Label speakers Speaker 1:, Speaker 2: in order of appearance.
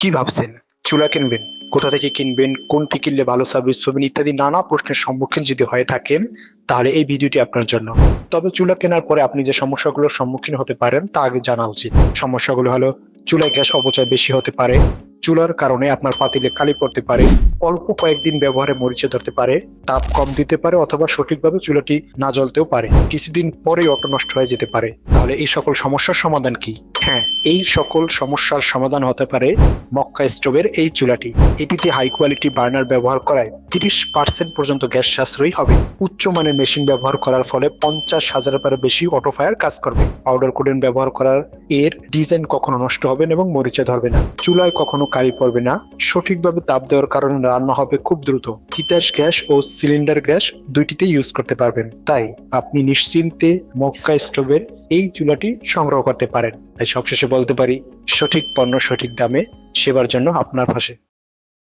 Speaker 1: কি ভাবছেন? চুলা কিনবেন, কোথা থেকে কিনবেন, কোনটি কিনলে ভালো সার্ভিস পাবেন ইত্যাদি নানা প্রশ্নের সম্মুখীন যদি হয়ে থাকেন, তাহলে এই ভিডিওটি আপনার জন্য। তবে চুলা কেনার পরে আপনি যে সমস্যাগুলোর সম্মুখীন হতে পারেন, তা আগে জানা উচিত। সমস্যাগুলো হলো, চুলায় গ্যাস অপচয় বেশি হতে পারে, চুলার কারণে আপনার পাতিলে কালি পড়তে পারে, অল্প কয়েকদিন ব্যবহারে মরিচে ধরতে পারে, তাপ কম দিতে পারে অথবা সঠিকভাবে চুলাটি না জ্বলতেও পারে। কিছুদিন পরেই অটো নষ্ট হয়ে যেতে পারে। তাহলে এই সকল সমস্যার সমাধান কি? এই সকল সমস্যার সমাধান হতে পারে মক্কা স্টোভের এই চুলাটি। এটিতে হাই কোয়ালিটি বার্নার ব্যবহার করায় তিরিশ পার্সেন্ট পর্যন্ত গ্যাস সাশ্রয়ী হবে। উচ্চমানের মেশিন ব্যবহার করার ফলে পঞ্চাশ হাজারের বেশি অটো ফায়ার কাজ করবে। পাউডার কোডেন ব্যবহার করার এর ডিজাইন কখনো নষ্ট হবে না এবং মরিচে ধরবে না। চুলায় কখনো কালি পড়বে না। সঠিকভাবে তাপ দেওয়ার কারণে রান্না হবে খুব দ্রুত। তিতাস গ্যাস ও সিলিন্ডার গ্যাস দুইটিতে ইউজ করতে পারবেন। তাই আপনি নিশ্চিন্তে মক্কা স্টোভের এই চুলাটি সংগ্রহ করতে পারেন। তাই সবশেষে বলতে পারি সঠিক পণ্য সঠিক দামে সেবার জন্য আপনার পাশে।